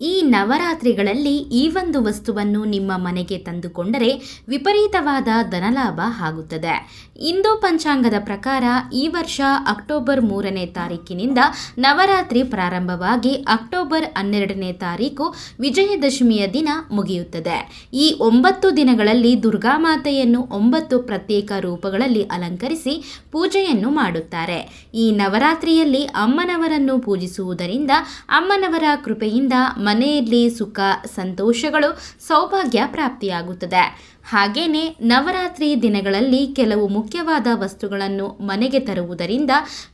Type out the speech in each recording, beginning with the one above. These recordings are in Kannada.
ಈ ನವರಾತ್ರಿಗಳಲ್ಲಿ ಈ ಒಂದು ವಸ್ತುವನ್ನು ನಿಮ್ಮ ಮನೆಗೆ ತಂದುಕೊಂಡರೆ ವಿಪರೀತವಾದ ಧನಲಾಭ ಆಗುತ್ತದೆ. ಇಂದು ಪಂಚಾಂಗದ ಪ್ರಕಾರ ಈ ವರ್ಷ ಅಕ್ಟೋಬರ್ ಮೂರನೇ ತಾರೀಕಿನಿಂದ ನವರಾತ್ರಿ ಪ್ರಾರಂಭವಾಗಿ ಅಕ್ಟೋಬರ್ ಹನ್ನೆರಡನೇ ತಾರೀಕು ವಿಜಯದಶಮಿಯ ದಿನ ಮುಗಿಯುತ್ತದೆ. ಈ ಒಂಬತ್ತು ದಿನಗಳಲ್ಲಿ ದುರ್ಗಾಮಾತೆಯನ್ನು ಒಂಬತ್ತು ಪ್ರತ್ಯೇಕ ರೂಪಗಳಲ್ಲಿ ಅಲಂಕರಿಸಿ ಪೂಜೆಯನ್ನು ಮಾಡುತ್ತಾರೆ. ಈ ನವರಾತ್ರಿಯಲ್ಲಿ ಅಮ್ಮನವರನ್ನು ಪೂಜಿಸುವುದರಿಂದ ಅಮ್ಮನವರ ಕೃಪೆಯಿಂದ ಮನೆಯಲ್ಲಿ ಸುಖ, ಸಂತೋಷಗಳು ಸೌಭಾಗ್ಯ ಪ್ರಾಪ್ತಿಯಾಗುತ್ತದೆ. ಹಾಗೆಯೇ ನವರಾತ್ರಿ ದಿನಗಳಲ್ಲಿ ಕೆಲವು ಮುಖ್ಯವಾದ ವಸ್ತುಗಳನ್ನು ಮನೆಗೆ ತರುವುದರಿಂದ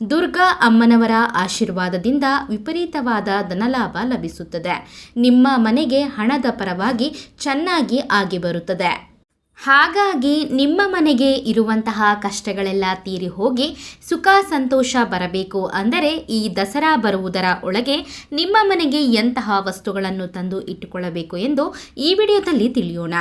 ದುರ್ಗಾ ಅಮ್ಮನವರ ಆಶೀರ್ವಾದದಿಂದ ವಿಪರೀತವಾದ ಧನಲಾಭ ಲಭಿಸುತ್ತದೆ. ನಿಮ್ಮ ಮನೆಗೆ ಹಣದ ಪರವಾಗಿ ಚೆನ್ನಾಗಿ ಆಗಿ ಬರುತ್ತದೆ. ಹಾಗಾಗಿ ನಿಮ್ಮ ಮನೆಗೆ ಇರುವಂತಹ ಕಷ್ಟಗಳೆಲ್ಲ ತೀರಿ ಹೋಗಿ ಸುಖ ಸಂತೋಷ ಬರಬೇಕು ಅಂದರೆ ಈ ದಸರಾ ಬರುವುದರ ಒಳಗೆ ನಿಮ್ಮ ಮನೆಗೆ ಎಂತಹ ವಸ್ತುಗಳನ್ನು ತಂದು ಇಟ್ಟುಕೊಳ್ಳಬೇಕು ಎಂದು ಈ ವಿಡಿಯೋದಲ್ಲಿ ತಿಳಿಯೋಣ.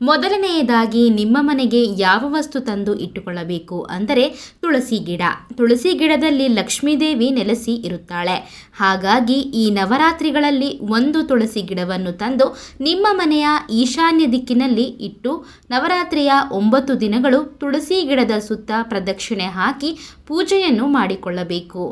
ಮೊದಲನೆಯದಾಗಿ ನಿಮ್ಮ ಮನೆಗೆ ಯಾವ ವಸ್ತು ತಂದು ಇಟ್ಟುಕೊಳ್ಳಬೇಕು ಅಂದರೆ ತುಳಸಿ ಗಿಡ. ತುಳಸಿ ಗಿಡದಲ್ಲಿ ಲಕ್ಷ್ಮೀದೇವಿ ನೆಲೆಸಿ ಇರುತ್ತಾಳೆ. ಹಾಗಾಗಿ ಈ ನವರಾತ್ರಿಗಳಲ್ಲಿ ಒಂದು ತುಳಸಿ ಗಿಡವನ್ನು ತಂದು ನಿಮ್ಮ ಮನೆಯ ಈಶಾನ್ಯ ದಿಕ್ಕಿನಲ್ಲಿ ಇಟ್ಟು ನವರಾತ್ರಿಯ ಒಂಬತ್ತು ದಿನಗಳು ತುಳಸಿ ಗಿಡದ ಸುತ್ತ ಪ್ರದಕ್ಷಿಣೆ ಹಾಕಿ ಪೂಜೆಯನ್ನು ಮಾಡಿಕೊಳ್ಳಬೇಕು.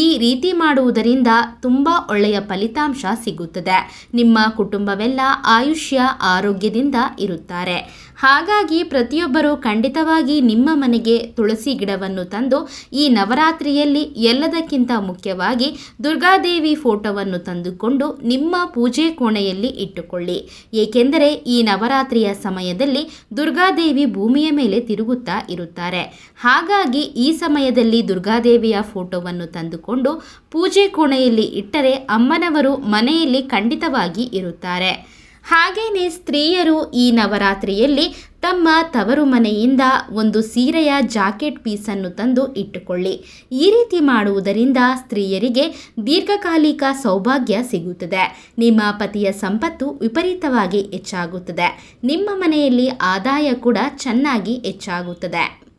ಈ ರೀತಿ ಮಾಡುವುದರಿಂದ ತುಂಬ ಒಳ್ಳೆಯ ಫಲಿತಾಂಶ ಸಿಗುತ್ತದೆ. ನಿಮ್ಮ ಕುಟುಂಬವೆಲ್ಲ ಆಯುಷ್ಯ, ಆರೋಗ್ಯದಿಂದ ಇರುತ್ತಾರೆ. ಹಾಗಾಗಿ ಪ್ರತಿಯೊಬ್ಬರು ಖಂಡಿತವಾಗಿ ನಿಮ್ಮ ಮನೆಗೆ ತುಳಸಿ ಗಿಡವನ್ನು ತಂದು ಈ ನವರಾತ್ರಿಯಲ್ಲಿ ಎಲ್ಲದಕ್ಕಿಂತ ಮುಖ್ಯವಾಗಿ ದುರ್ಗಾದೇವಿ ಫೋಟೋವನ್ನು ತಂದುಕೊಂಡು ನಿಮ್ಮ ಪೂಜೆ ಕೋಣೆಯಲ್ಲಿ ಇಟ್ಟುಕೊಳ್ಳಿ. ಏಕೆಂದರೆ ಈ ನವರಾತ್ರಿಯ ಸಮಯದಲ್ಲಿ ದುರ್ಗಾದೇವಿ ಭೂಮಿಯ ಮೇಲೆ ತಿರುಗುತ್ತಾ ಇರುತ್ತಾರೆ. ಹಾಗಾಗಿ ಈ ಸಮಯದಲ್ಲಿ ದುರ್ಗಾದೇವಿಯ ಫೋಟೋವನ್ನು ತಂದುಕೊಂಡು ಪೂಜೆ ಕೋಣೆಯಲ್ಲಿ ಇಟ್ಟರೆ ಅಮ್ಮನವರು ಮನೆಯಲ್ಲಿ ಖಂಡಿತವಾಗಿ ಇರುತ್ತಾರೆ. ಹಾಗೆಯೇ ಸ್ತ್ರೀಯರು ಈ ನವರಾತ್ರಿಯಲ್ಲಿ ತಮ್ಮ ತವರು ಮನೆಯಿಂದ ಒಂದು ಸೀರೆಯ ಜಾಕೆಟ್ ಪೀಸನ್ನು ತಂದು ಇಟ್ಟುಕೊಳ್ಳಿ. ಈ ರೀತಿ ಮಾಡುವುದರಿಂದ ಸ್ತ್ರೀಯರಿಗೆ ದೀರ್ಘಕಾಲಿಕ ಸೌಭಾಗ್ಯ ಸಿಗುತ್ತದೆ. ನಿಮ್ಮ ಪತಿಯ ಸಂಪತ್ತು ವಿಪರೀತವಾಗಿ ಹೆಚ್ಚಾಗುತ್ತದೆ. ನಿಮ್ಮ ಮನೆಯಲ್ಲಿ ಆದಾಯ ಕೂಡ ಚೆನ್ನಾಗಿ ಹೆಚ್ಚಾಗುತ್ತದೆ.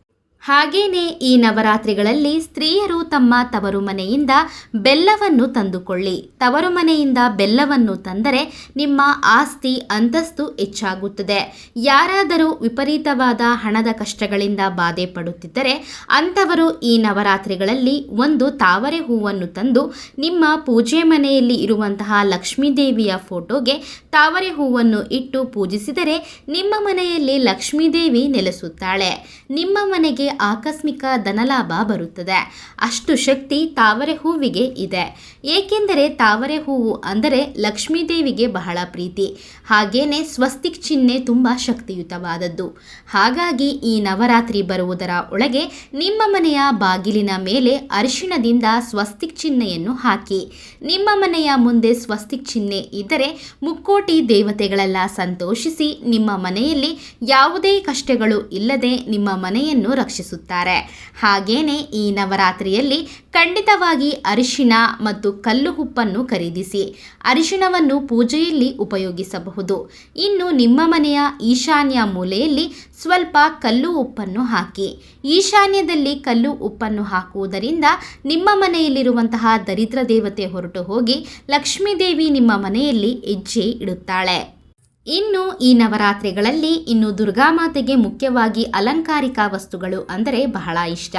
ಹಾಗೇನೇ ಈ ನವರಾತ್ರಿಗಳಲ್ಲಿ ಸ್ತ್ರೀಯರು ತಮ್ಮ ತವರು ಮನೆಯಿಂದ ಬೆಲ್ಲವನ್ನು ತಂದುಕೊಳ್ಳಿ. ತವರು ಮನೆಯಿಂದ ಬೆಲ್ಲವನ್ನು ತಂದರೆ ನಿಮ್ಮ ಆಸ್ತಿ ಅಂತಸ್ತು ಹೆಚ್ಚಾಗುತ್ತದೆ. ಯಾರಾದರೂ ವಿಪರೀತವಾದ ಹಣದ ಕಷ್ಟಗಳಿಂದ ಬಾಧೆ ಪಡುತ್ತಿದ್ದರೆ ಅಂಥವರು ಈ ನವರಾತ್ರಿಗಳಲ್ಲಿ ಒಂದು ತಾವರೆ ಹೂವನ್ನು ತಂದು ನಿಮ್ಮ ಪೂಜೆ ಮನೆಯಲ್ಲಿ ಇರುವಂತಹ ಲಕ್ಷ್ಮೀದೇವಿಯ ಫೋಟೋಗೆ ತಾವರೆ ಹೂವನ್ನು ಇಟ್ಟು ಪೂಜಿಸಿದರೆ ನಿಮ್ಮ ಮನೆಯಲ್ಲಿ ಲಕ್ಷ್ಮೀದೇವಿ ನೆಲೆಸುತ್ತಾಳೆ. ನಿಮ್ಮ ಮನೆಗೆ ಆಕಸ್ಮಿಕ ಧನಲಾಭ ಬರುತ್ತದೆ. ಅಷ್ಟು ಶಕ್ತಿ ತಾವರೆ ಹೂವಿಗೆ ಇದೆ. ಏಕೆಂದರೆ ತಾವರೆ ಹೂವು ಅಂದರೆ ಲಕ್ಷ್ಮೀದೇವಿಗೆ ಬಹಳ ಪ್ರೀತಿ. ಹಾಗೇನೆ ಸ್ವಸ್ತಿಕ್ ಚಿಹ್ನೆ ತುಂಬ ಶಕ್ತಿಯುತವಾದದ್ದು. ಹಾಗಾಗಿ ಈ ನವರಾತ್ರಿ ಬರುವುದರ ಒಳಗೆ ನಿಮ್ಮ ಮನೆಯ ಬಾಗಿಲಿನ ಮೇಲೆ ಅರಿಶಿಣದಿಂದ ಸ್ವಸ್ತಿಕ್ ಚಿಹ್ನೆಯನ್ನು ಹಾಕಿ. ನಿಮ್ಮ ಮನೆಯ ಮುಂದೆ ಸ್ವಸ್ತಿಕ್ ಚಿಹ್ನೆ ಇದ್ದರೆ ಮುಕ್ಕೋಟಿ ದೇವತೆಗಳೆಲ್ಲ ಸಂತೋಷಿಸಿ ನಿಮ್ಮ ಮನೆಯಲ್ಲಿ ಯಾವುದೇ ಕಷ್ಟಗಳು ಇಲ್ಲದೆ ನಿಮ್ಮ ಮನೆಯನ್ನು ರಕ್ಷಿಸುತ್ತಾರೆ ಹಾಗೇನೆ ಈ ನವರಾತ್ರಿಯಲ್ಲಿ ಖಂಡಿತವಾಗಿ ಅರಿಶಿಣ ಮತ್ತು ಕಲ್ಲು ಉಪ್ಪನ್ನು ಖರೀದಿಸಿ, ಅರಿಶಿಣವನ್ನು ಪೂಜೆಯಲ್ಲಿ ಉಪಯೋಗಿಸಬಹುದು. ಇನ್ನು ನಿಮ್ಮ ಮನೆಯ ಈಶಾನ್ಯ ಮೂಲೆಯಲ್ಲಿ ಸ್ವಲ್ಪ ಕಲ್ಲು ಉಪ್ಪನ್ನು ಹಾಕಿ. ಈಶಾನ್ಯದಲ್ಲಿ ಕಲ್ಲು ಉಪ್ಪನ್ನು ಹಾಕುವುದರಿಂದ ನಿಮ್ಮ ಮನೆಯಲ್ಲಿರುವಂತಹ ದರಿದ್ರ ದೇವತೆ ಹೊರಟು ಹೋಗಿ ಲಕ್ಷ್ಮೀದೇವಿ ನಿಮ್ಮ ಮನೆಯಲ್ಲಿ ಹೆಜ್ಜೆ ಇಡುತ್ತಾಳೆ. ಇನ್ನು ಈ ನವರಾತ್ರಿಗಳಲ್ಲಿ ಇನ್ನು ದುರ್ಗಾಮಾತೆಗೆ ಮುಖ್ಯವಾಗಿ ಅಲಂಕಾರಿಕ ವಸ್ತುಗಳು ಅಂದರೆ ಬಹಳ ಇಷ್ಟ.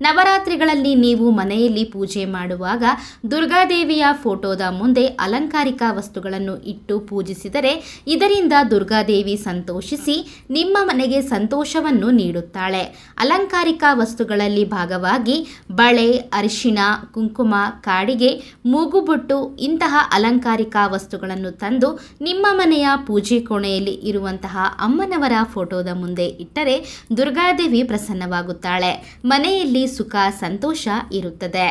ನವರಾತ್ರಿಗಳಲ್ಲಿ ನೀವು ಮನೆಯಲ್ಲಿ ಪೂಜೆ ಮಾಡುವಾಗ ದುರ್ಗಾದೇವಿಯ ಫೋಟೋದ ಮುಂದೆ ಅಲಂಕಾರಿಕ ವಸ್ತುಗಳನ್ನು ಇಟ್ಟು ಪೂಜಿಸಿದರೆ ಇದರಿಂದ ದುರ್ಗಾದೇವಿ ಸಂತೋಷಿಸಿ ನಿಮ್ಮ ಮನೆಗೆ ಸಂತೋಷವನ್ನು ನೀಡುತ್ತಾಳೆ. ಅಲಂಕಾರಿಕ ವಸ್ತುಗಳಲ್ಲಿ ಭಾಗವಾಗಿ ಬಳೆ, ಅರಿಶಿಣ, ಕುಂಕುಮ, ಕಾಡಿಗೆ, ಮೂಗುಬೊಟ್ಟು ಇಂತಹ ಅಲಂಕಾರಿಕ ವಸ್ತುಗಳನ್ನು ತಂದು ನಿಮ್ಮ ಮನೆಯ ಪೂಜೆ ಪೂಜೆ ಕೋಣೆಯಲ್ಲಿ ಇರುವಂತಹ ಅಮ್ಮನವರ ಫೋಟೋದ ಮುಂದೆ ಇಟ್ಟರೆ ದುರ್ಗಾದೇವಿ ಪ್ರಸನ್ನವಾಗುತ್ತಾಳೆ. ಮನೆಯಲ್ಲಿ ಸುಖ, ಸಂತೋಷ ಇರುತ್ತದೆ.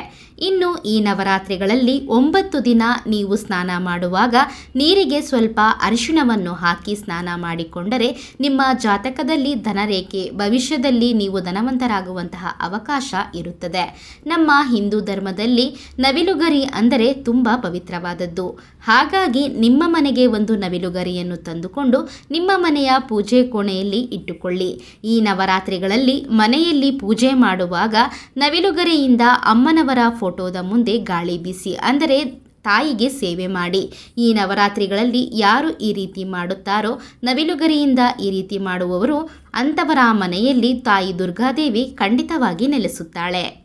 ಇನ್ನು ಈ ನವರಾತ್ರಿಗಳಲ್ಲಿ ಒಂಬತ್ತು ದಿನ ನೀವು ಸ್ನಾನ ಮಾಡುವಾಗ ನೀರಿಗೆ ಸ್ವಲ್ಪ ಅರಿಶಿಣವನ್ನು ಹಾಕಿ ಸ್ನಾನ ಮಾಡಿಕೊಂಡರೆ ನಿಮ್ಮ ಜಾತಕದಲ್ಲಿ ಧನರೇಖೆ, ಭವಿಷ್ಯದಲ್ಲಿ ನೀವು ಧನವಂತರಾಗುವಂತಹ ಅವಕಾಶ ಇರುತ್ತದೆ. ನಮ್ಮ ಹಿಂದೂ ಧರ್ಮದಲ್ಲಿ ನವಿಲುಗರಿ ಅಂದರೆ ತುಂಬ ಪವಿತ್ರವಾದದ್ದು. ಹಾಗಾಗಿ ನಿಮ್ಮ ಮನೆಗೆ ಒಂದು ನವಿಲುಗರಿಯನ್ನು ತಂದುಕೊಂಡು ನಿಮ್ಮ ಮನೆಯ ಪೂಜೆ ಕೋಣೆಯಲ್ಲಿ ಇಟ್ಟುಕೊಳ್ಳಿ. ಈ ನವರಾತ್ರಿಗಳಲ್ಲಿ ಮನೆಯಲ್ಲಿ ಪೂಜೆ ಮಾಡುವಾಗ ನವಿಲುಗರೆಯಿಂದ ಅಮ್ಮನವರ ಫೋಟೋದ ಮುಂದೆ ಗಾಳಿ ಬೀಸಿ, ಅಂದರೆ ತಾಯಿಗೆ ಸೇವೆ ಮಾಡಿ. ಈ ನವರಾತ್ರಿಗಳಲ್ಲಿ ಯಾರು ಈ ರೀತಿ ಮಾಡುತ್ತಾರೋ, ನವಿಲುಗರಿಯಿಂದ ಈ ರೀತಿ ಮಾಡುವವರು ಅಂಥವರ ಮನೆಯಲ್ಲಿ ತಾಯಿ ದುರ್ಗಾದೇವಿ ಖಂಡಿತವಾಗಿ ನೆಲೆಸುತ್ತಾಳೆ.